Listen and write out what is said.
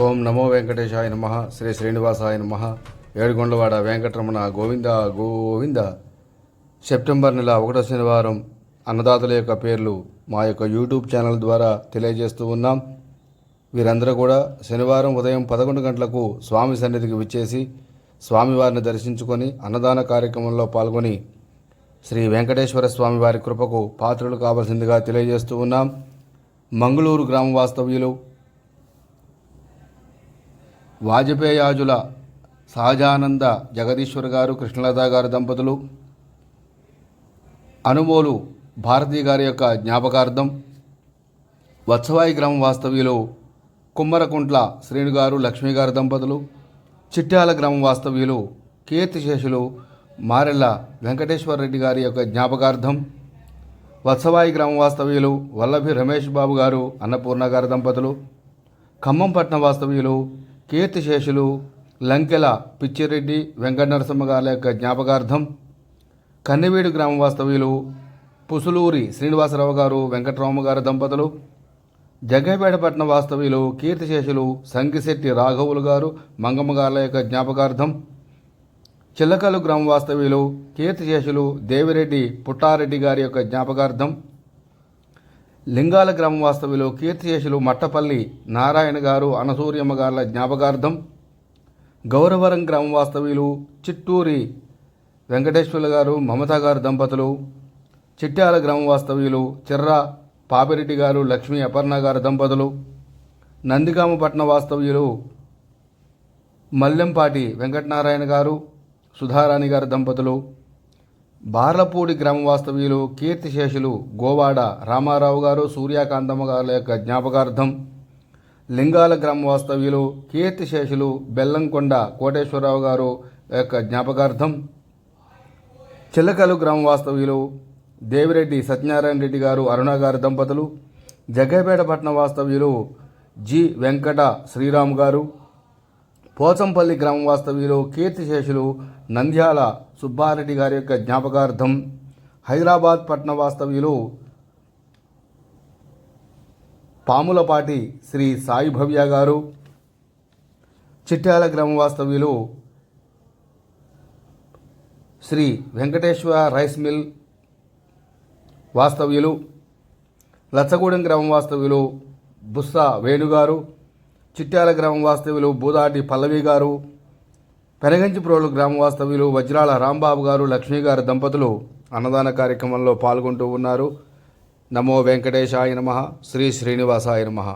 ఓం నమో వెంకటేశాయ నమ. శ్రీ శ్రీనివాసాయ నమ. ఏడుగొండవాడ వెంకటరమణ గోవింద గోవింద. సెప్టెంబర్ నెల ఒకటో శనివారం అన్నదాతల యొక్క పేర్లు మా యొక్క యూట్యూబ్ ఛానల్ ద్వారా తెలియజేస్తూ ఉన్నాం. వీరందరూ కూడా శనివారం ఉదయం పదకొండు గంటలకు స్వామి సన్నిధికి విచ్చేసి స్వామివారిని దర్శించుకొని అన్నదాన కార్యక్రమంలో పాల్గొని శ్రీ వెంకటేశ్వర స్వామి వారి కృపకు పాత్రలు కావాల్సిందిగా తెలియజేస్తూ ఉన్నాం. మంగళూరు గ్రామ వాస్తవ్యులు వాజపేయాజుల సహజానంద జగదీశ్వర్ గారు కృష్ణలత గారు దంపతులు. అనుమోలు భారతి గారి యొక్క జ్ఞాపకార్థం వత్సవాయి గ్రామ వాస్తవ్యులు కుమ్మరకుంట్ల శ్రీను గారు లక్ష్మి గారి దంపతులు. చిట్యాల గ్రామ వాస్తవ్యులు కీర్తిశేషులు మారెళ్ళ వెంకటేశ్వర రెడ్డి గారి యొక్క జ్ఞాపకార్థం వత్సవాయి గ్రామ వాస్తవ్యులు వల్లభి రమేష్ బాబు గారు అన్నపూర్ణ గారి దంపతులు. ఖమ్మంపట్నం వాస్తవ్యులు కీర్తిశేషులు లంకెల పిచ్చిరెడ్డి వెంకటనరసింహ గారి యొక్క జ్ఞాపకార్థం కన్నెవీడు గ్రామ వాస్తవ్యులు పుసులూరి శ్రీనివాసరావు గారు వెంకటరామ గారి దంపతులు జగ్గైపేటపట్నం వాస్తవ్యులు కీర్తిశేషులు సంగిశెట్టి రాఘవులు గారు మంగమ్మ గారి యొక్క జ్ఞాపకార్థం చిల్లకలు గ్రామ వాస్తవ్యులు కీర్తిశేషులు దేవిరెడ్డి పుట్టారెడ్డి గారి యొక్క జ్ఞాపకార్థం లింగాల గ్రామ వాస్తవ్యులు కీర్తిశేషులు మట్టపల్లి నారాయణ గారు అనసూర్యమ్మ గారుల జ్ఞాపకార్థం గౌరవరం గ్రామ వాస్తవ్యులు చిట్టూరి వెంకటేశ్వర్ల గారు మమతా గారు దంపతులు చిట్యాల గ్రామ వాస్తవ్యులు చిర్ర పాపిరెడ్డి గారు లక్ష్మీ అపర్ణ గారు దంపతులు నందిగామ పట్న వాస్తవ్యులు మల్లెంపాటి వెంకటనారాయణ గారు సుధారాణి గారి దంపతులు బార్లపూడి గ్రామ వాస్తవ్యులు కీర్తిశేషులు గోవాడ రామారావు గారు సూర్యకాంతమ్మ గారి యొక్క జ్ఞాపకార్థం లింగాల గ్రామ వాస్తవ్యులు కీర్తిశేషులు బెల్లంకొండ కోటేశ్వరరావు గారు యొక్క జ్ఞాపకార్థం చిల్లకలు గ్రామ వాస్తవ్యులు దేవిరెడ్డి సత్యనారాయణ రెడ్డి గారు అరుణ గారి దంపతులు జగ్గైపేట పట్టణ వాస్తవ్యులు జి వెంకట శ్రీరామ్ గారు పోచంపల్లి గ్రామ వాస్తవ్యులు కీర్తిశేషులు నంద్యాల సుబ్బారెడ్డి గారి యొక్క జ్ఞాపకార్థం హైదరాబాద్ పట్టణ వాస్తవ్యులు పాములపాటి శ్రీ సాయి భవ్య గారు చిట్యాల గ్రామ వాస్తవ్యులు శ్రీ వెంకటేశ్వర రైస్ మిల్ వాస్తవ్యులు లచ్చగూడెం గ్రామ వాస్తవ్యులు బుస్స వేణుగారు చిట్యాల గ్రామ వాస్తవ్యులు బూదాటి పల్లవి గారు పెనగంచిప్రోలు గ్రామ వాస్తవ్యులు వజ్రాల రాంబాబు గారు లక్ష్మీ గారు దంపతులు అన్నదాన కార్యక్రమంలో పాల్గొంటూ ఉన్నారు. నమో వెంకటేశాయ నమ. శ్రీ శ్రీనివాసాయ నమ.